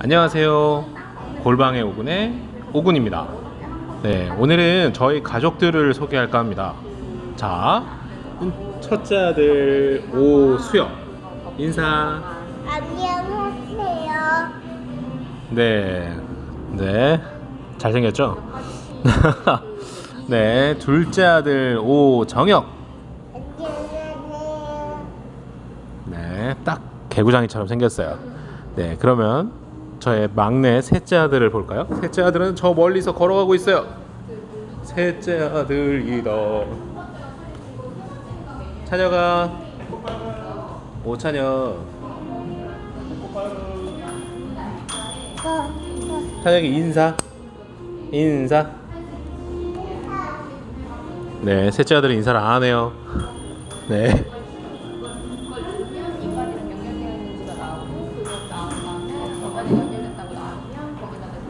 안녕하세요. 골방의 오군의 오군입니다. 네, 오늘은 저희 가족들을 소개할까 합니다. 자, 첫째 아들 오수영 인사. 안녕하세요. 네, 네, 잘생겼죠? 네, 둘째 아들 오정혁. 안녕하세요. 네, 딱 개구장이처럼 생겼어요. 네, 그러면 저의 막내 셋째 아들을 볼까요? 셋째 아들은 저 멀리서 걸어가고 있어요. 셋째 아들이다. 찬혁아, 오찬혁. 찬혁이 인사. 인사. 네, 셋째 아들은 인사를 안 하네요. 네.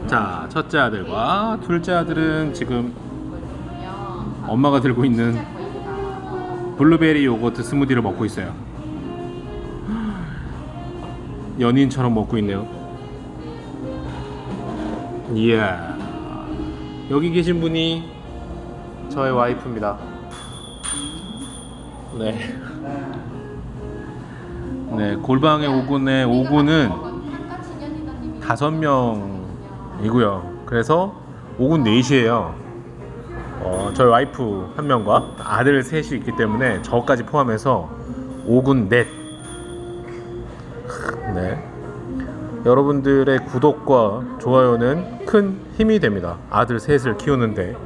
자, 첫째 아들과 둘째 아들은 지금 엄마가 들고 있는 블루베리 요거트 스무디를 먹고 있어요. 연인처럼 먹고 있네요. 이야. 여기 계신 분이 저의 와이프입니다. 네. 네, 골방의 오군의 오군은 다섯 명이고요. 그래서 오군 넷이에요. 어, 저희 와이프 한 명과 아들 셋이 있기 때문에 저까지 포함해서 오군 넷. 네. 여러분들의 구독과 좋아요는 큰 힘이 됩니다. 아들 셋을 키우는데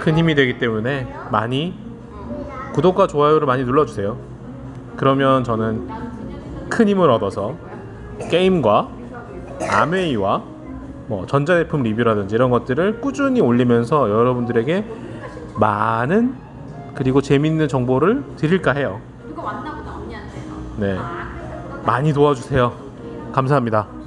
큰 힘이 되기 때문에 많이 구독과 좋아요를 많이 눌러주세요. 그러면 저는 큰 힘을 얻어서 게임과 아메이와 뭐 전자제품 리뷰라든지 이런 것들을 꾸준히 올리면서 여러분들에게 많은 그리고 재밌는 정보를 드릴까 해요. 이거 왔나 보다 언니한테. 네. 많이 도와주세요. 감사합니다.